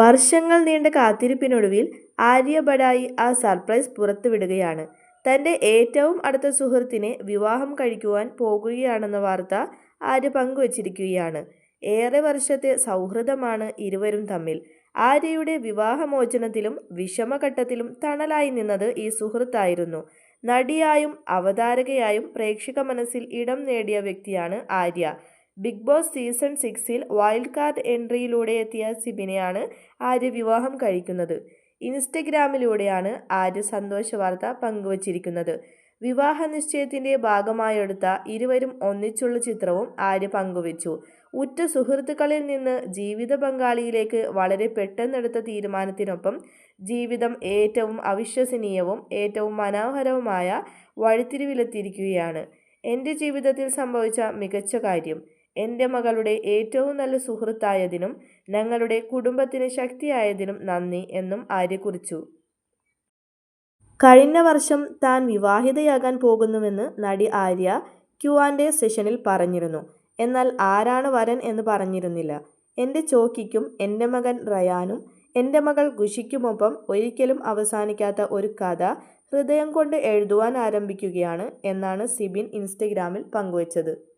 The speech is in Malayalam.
വർഷങ്ങൾ നീണ്ട കാത്തിരിപ്പിനൊടുവിൽ ആര്യ ആ സർപ്രൈസ് പുറത്തുവിടുകയാണ്. തന്റെ ഏറ്റവും അടുത്ത സുഹൃത്തിനെ വിവാഹം കഴിക്കുവാൻ പോകുകയാണെന്ന വാർത്ത ആര്യ പങ്കുവച്ചിരിക്കുകയാണ്. ഏറെ വർഷത്തെ സൗഹൃദമാണ് ഇരുവരും തമ്മിൽ. ആര്യയുടെ വിവാഹമോചനത്തിലും വിഷമഘട്ടത്തിലും തണലായി നിന്നത് ഈ സുഹൃത്തായിരുന്നു. നടിയായും അവതാരകയായും പ്രേക്ഷക മനസ്സിൽ ഇടം നേടിയ വ്യക്തിയാണ് ആര്യ. ബിഗ് ബോസ് സീസൺ സിക്സിൽ വൈൽഡ് കാർഡ് എൻട്രിയിലൂടെ എത്തിയ സിബിനെയാണ് ആര്യ വിവാഹം കഴിക്കുന്നത്. ഇൻസ്റ്റഗ്രാമിലൂടെയാണ് ആര്യ സന്തോഷ വാർത്ത പങ്കുവച്ചിരിക്കുന്നത്. വിവാഹ വിവാഹനിശ്ചയത്തിന്റെ ഭാഗമായെടുത്ത ഇരുവരും ഒന്നിച്ചുള്ള ചിത്രവും ആര്യ പങ്കുവച്ചു. ഉറ്റ സുഹൃത്തുക്കളിൽ നിന്ന് ജീവിത പങ്കാളിയിലേക്ക് വളരെ പെട്ടെന്നെടുത്ത തീരുമാനത്തിനൊപ്പം ജീവിതം ഏറ്റവും അവിശ്വസനീയവും ഏറ്റവും മനോഹരവുമായ വഴിത്തിരിവിലെത്തിയിരിക്കുകയാണ്. എന്റെ ജീവിതത്തിൽ സംഭവിച്ച മികച്ച കാര്യം, എന്റെ മകളുടെ ഏറ്റവും നല്ല സുഹൃത്തായതിനും ഞങ്ങളുടെ കുടുംബത്തിന് ശക്തിയായതിനും നന്ദി എന്നും ആര്യ കുറിച്ചു. കഴിഞ്ഞ വർഷം താൻ വിവാഹിതയാകാൻ പോകുന്നുവെന്ന് നടി ആര്യ ക്യു ആൻഡ് എ സെഷനിൽ പറഞ്ഞിരുന്നു. എന്നാൽ ആരാണ് വരൻ എന്ന് പറഞ്ഞിരുന്നില്ല. എന്റെ ചോക്കിക്കും എന്റെ മകൻ റയാനും എന്റെ മകൾ ഖുഷിക്കുമൊപ്പം ഒരിക്കലും അവസാനിക്കാത്ത ഒരു കഥ ഹൃദയം കൊണ്ട് എഴുതുവാൻ ആരംഭിക്കുകയാണ് എന്നാണ് സിബിൻ ഇൻസ്റ്റഗ്രാമിൽ പങ്കുവച്ചത്.